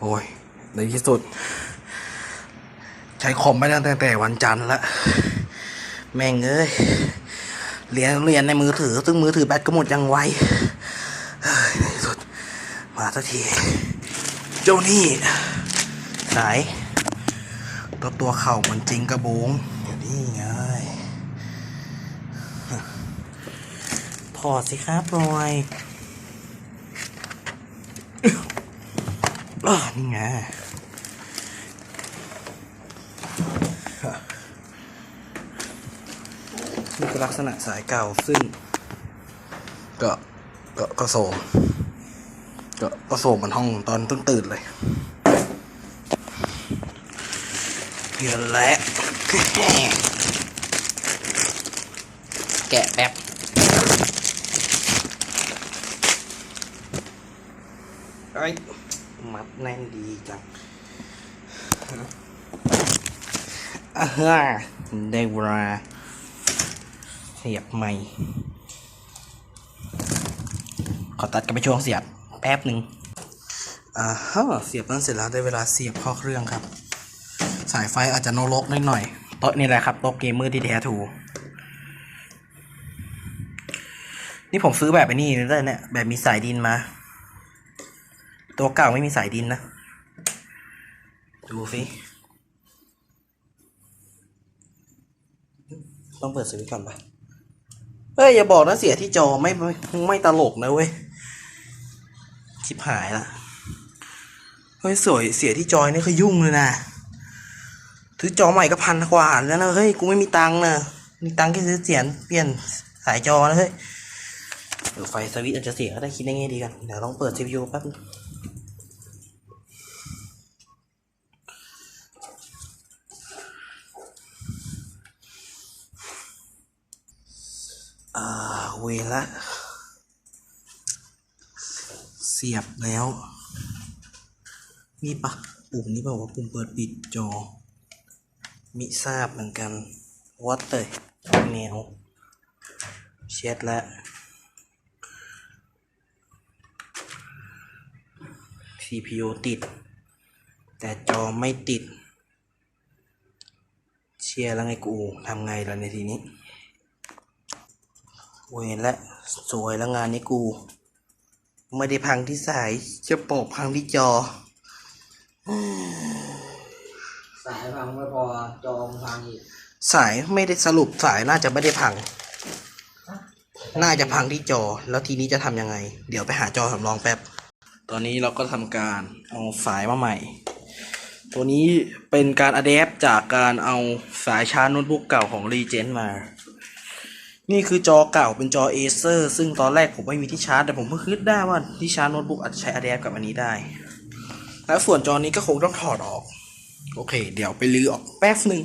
โอ้ยในที่สุด ใช้คอมไม่ได้ตั้งแต่วันจันทร์ละ แม่งเอ้ยเรียนเรียนในมือถือ ซึ่งมือถือแบตก็หมดยังไวในที่สุด มาสักที เจ้านี่สายตัวตัวเข่าเหมันจริงกระโบงอยู่นี่ไงถอดสิครับรอย อะนี่ไงนี่คือลักษณะสายเก่าซึ่ง ก็ก็ก็โสมก็ก็โสมเหมือนห้องตอนต้นตื่นเลยเพียนและแกะแป๊บไอ้ มัดแน่นดีจังอ่าฮะได้เวลาเสียบใหม่ขอตัดกันไปช่วงเสียบแป๊บหนึ่งอ่าฮะเสียบนั่นเสร็จแล้วได้เวลาเสียบเข้าเครื่องครับ สายไฟอาจจะโนรกนิดหน่อยโต๊ะนี่แหละครับโต๊ะเกมเมอร์ที่แท้ถูนี่ผมซื้อแบบไอ้นี่เลยเนี่ยแบบมีสายดินมา ตัวเก่าไม่มีสายดินนะ ดูสิต้องเปิดสวิตช์ก่อนปะเฮ้ย อย่าบอกนะเสียที่จอไม่ไม่ตลกนะเว้ยชิบหายละเฮ้ยสวยเสียที่จอยนี่คือยุ่งเลยนะซื้อจอใหม่ก็พันกว่าแล้วนะเฮ้ยกูไม่มีตังค์นะมีตังค์แค่ซื้อเสียนเปลี่ยนสายจอนะเฮ้ยเดี๋ยวไฟสวิตช์อาจจะเสียก็ได้คิดได้ไงดีกันเดี๋ยวลองเปิด CPU แป๊บนึงอ่า เวละ เสียบแล้วนี่ปะปุ่มนี้บอกว่าปุ่มเปิดปิดจอ มิทราบเหมือนกันวัดเลยแนวเช็ดแล้ว CPU ติด แต่จอไม่ติด เชียร์แล้วไงกูทำไงล่ะในทีนี้ เวนและสวยแล้วงานนี้กู ไม่ได้พังที่สายจะโปกพังที่จอ สายพังไม่พอจอมพังอีกสายไม่ได้สรุปสายน่าจะไม่ได้พัง น่าจะพังที่จอ แล้วทีนี้จะทำยังไง เดี๋ยวไปหาจอสำรองแป๊บ ตอนนี้เราก็ทำการเอาสายมาใหม่ ตัวนี้เป็นการอะแดปจากการเอาสายชาร์จโน้ตบุ๊กเก่าของ r e g e n มา นี่คือจอเก่าเป็นจอ Acer ซึ่งตอนแรกผมไม่มีที่ชาร์จ แต่ผมเพิ่งคิดได้ว่าที่ชาร์จโน้ตบุ๊กอาจจะใช้อะแดปกับอันนี้ได้ แล้วส่วนจอนี้ก็คงต้องถอดออก โอเค เดี๋ยวไปลื้อออกแป๊บหนึ่ง